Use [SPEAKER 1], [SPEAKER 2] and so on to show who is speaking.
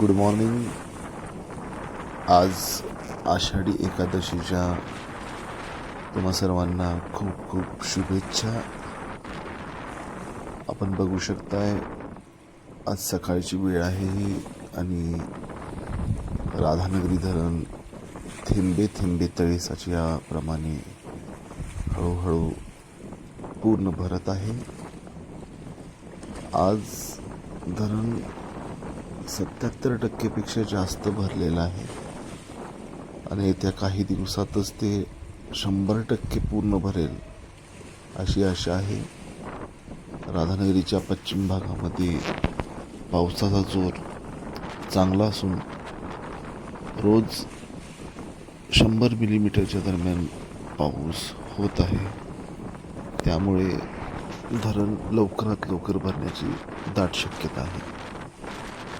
[SPEAKER 1] Good morning आज आषाढी एकादशीच्या तुम्हा सर्वांना खूप खूप शुभेच्छा. आपण बघू शकताय आज सकाळची वेळ आहे ही आणि राधानगरी धरण थेंबे थेंबे तळेसाच्या याप्रमाणे हळूहळू पूर्ण भरत आहे. आज धरण सत्याहत्तर टक्केपेक्षा जास्त भरलेलं आहे. आणि येत्या काही दिवसातच ते शंभर टक्के पूर्ण भरेल अशी आशा आहे. राधानगरीच्या पश्चिम भागामध्ये पावसाचा जोर चांगला असून रोज शंभर मिलीमीटरच्या दरम्यान पाऊस होत आहे. त्यामुळे धरण लवकरात लवकर भरण्याची दाट शक्यता आहे.